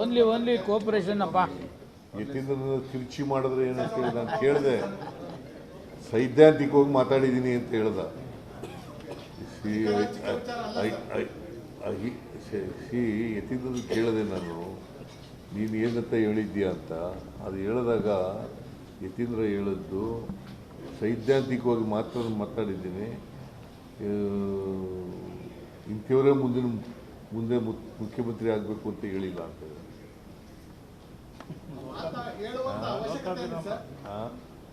Only only cooperation ಅಪ್ಪ. ಯತೀಂದ್ರ ತಿರುಚಿ ಮಾಡಿದ್ರೆ ಏನಂತ ಹೇಳಿ ನಾನು ಕೇಳಿದೆ ಸೈದ್ಧಾಂತಿಕವಾಗಿ ಮಾತಾಡಿದ್ದೀನಿ ಅಂತ ಹೇಳ್ದ. ಸಿ ಯತೀಂದ್ರ ಕೇಳಿದೆ ನಾನು. ನೀನು ಏನಂತ ಹೇಳಿದ್ದೀಯಾ ಅಂತ. ಅದು ಹೇಳಿದಾಗ ಯತೀಂದ್ರ ಹೇಳಿದ್ದು ಸೈದ್ಧಾಂತಿಕವಾಗಿ ಮಾತ್ರ ಮಾತಾಡಿದ್ದೀನಿ. ಇಂಥವರೇ ಮುಂದಿನ ಮುಂದೆ ಮುಖ್ಯಮಂತ್ರಿ ಆಗಬೇಕು ಅಂತ ಹೇಳಿಲ್ಲ ಅಂತ ಹೇಳಿದೆ. ಮಾತ ಹೇಳುವಂತ ಅವಶ್ಯಕತೆ ಇತ್ತು ಸರ್? ಆ?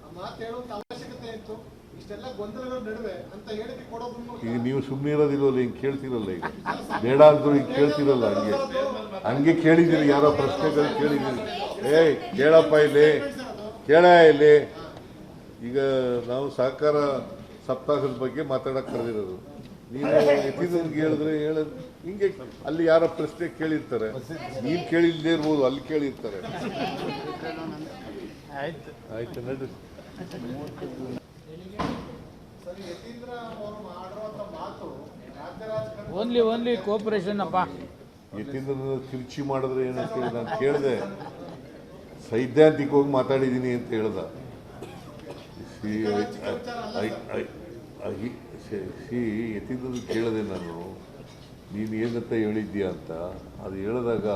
ಆ ಮಾತು ಹೇಳುವಂತ ಅವಶ್ಯಕತೆ ಇತ್ತು ಇಷ್ಟೆಲ್ಲ ಗೊಂದಲಗಳ ನಡುವೆ ಅಂತ ಹೇಳಿಕೆ ಕೊಡೋದ್ರ ಮೂಲಕ. ಈಗ ನೀವು ಸುಮ್ಮನೆ ಇರೋದಿಲ್ಲವಲ್ಲ ಹಿಂಗೆ ಕೇಳ್ತಿರಲ್ಲ ಈಗ. ಬೇಡ ಅಂದ್ರು ಹಿಂಗೆ ಕೇಳ್ತಿರಲ್ಲ ಹಂಗೆ. ಹಂಗೆ ಕೇಳಿದ್ದೀರಿ ಯಾರೋ ಪ್ರಶ್ನೆಗಳು ಕೇಳಿದ್ದೀರಿ ಏಯ್ ಕೇಳಪ್ಪ ಇಲ್ಲಿ. ಕೇಳ ಇಲ್ಲಿ. ಈಗ ನಾವು ಸಹಕಾರ ಸಪ್ತಾಹದ ಬಗ್ಗೆ ಮಾತಾಡಕ್ಕೆ ಕರೆದಿರೋದು. ನೀವು ಎತ್ತಿದ್ರಿಗೆ ಹೇಳಿದ್ರೆ ಹೇಳ. ಹಿಂಗೆ ಅಲ್ಲಿ ಯಾರೋ ಪ್ರಶ್ನೆ ಕೇಳಿರ್ತಾರೆ. ನೀನು ಕೇಳಿಲ್ಲದೆ ಇರ್ಬೋದು ಅಲ್ಲಿ ಕೇಳಿರ್ತಾರೆ. ಆಯ್ತು. ಆಯ್ತು ನಡ್ರಿ ಓನ್ಲಿ ಓನ್ಲಿ ಕೋಪರೇಷನ್ ಅಪ್ಪ. ಯತೀಂದ್ರ ಕಿರ್ಚಿ ಮಾಡಿದ್ರೆ ಏನಂತ ಹೇಳಿ ನಾನು ಕೇಳಿದೆ. ಸೈದ್ಧಾಂತಿಕವಾಗಿ ಮಾತಾಡಿದ್ದೀನಿ ಅಂತ ಹೇಳ್ದ. ಸಿ ಯತೀಂದ್ರ ಕೇಳಿದೆ ನಾನು. ನೀನು ಏನಂತ ಹೇಳಿದ್ಯಾ ಅಂತ. ಅದು ಹೇಳಿದಾಗ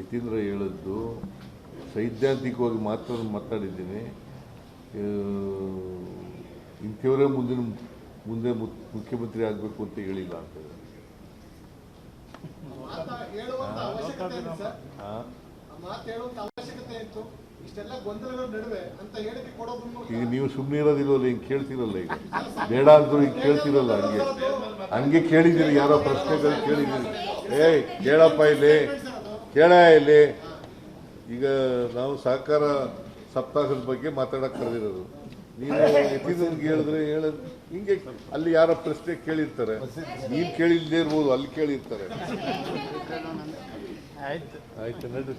ಯತೀಂದ್ರ ಹೇಳಿದ್ದು ಸೈದ್ಧಾಂತಿಕವಾಗಿ ಮಾತ್ರ ಮಾತಾಡಿದ್ದೀನಿ. ಇಂಥವರೇ ಮುಂದಿನ ಮುಂದೆ ಮುಖ್ಯಮಂತ್ರಿ ಆಗಬೇಕು ಅಂತ ಹೇಳಿಲ್ಲ ಅಂತ ಹೇಳಿದೆ. ಇತ್ತು. ಇಷ್ಟೆಲ್ಲ ಗೊಂದಲಗಳ ನಡುವೆ ಅಂತ ಹೇಳಿಕೆ ಈಗ ನೀವು ಸುಮ್ಮನೆ ಇರೋದಿಲ್ಲ ಹಿಂಗೆ ಕೇಳ್ತಿರಲ್ಲ ಈಗ. ಬೇಡ ಅಂದ್ರು ಹಿಂಗೆ ಕೇಳ್ತಿರಲ್ಲ ಹಂಗೆ. ಹಂಗೆ ಕೇಳಿದ್ದೀರಿ ಯಾರೋ ಪ್ರಶ್ನೆಗಳು ಕೇಳಿದ್ದೀರಿ. ಏಯ್ ಕೇಳಪ್ಪ ಇಲ್ಲಿ. ಕೇಳ ಇಲ್ಲಿ. ಈಗ ನಾವು ಸಹಕಾರ ಸಪ್ತಾಹದ ಬಗ್ಗೆ ಮಾತಾಡಕ್ ಕರೆದಿರೋದು. ನೀನು ಎತ್ತಿದ್ರಿಗೆ ಹೇಳಿದ್ರೆ ಹೇಳ ಹಿಂಗೆ ಅಲ್ಲಿ ಯಾರೋ ಪ್ರಶ್ನೆ ಕೇಳಿರ್ತಾರೆ. ನೀನು ಕೇಳಿಲ್ಲದೆ ಇರ್ಬೋದು ಅಲ್ಲಿ ಕೇಳಿರ್ತಾರೆ. ಆಯ್ತು. ಆಯ್ತು ನಡ್ರಿ.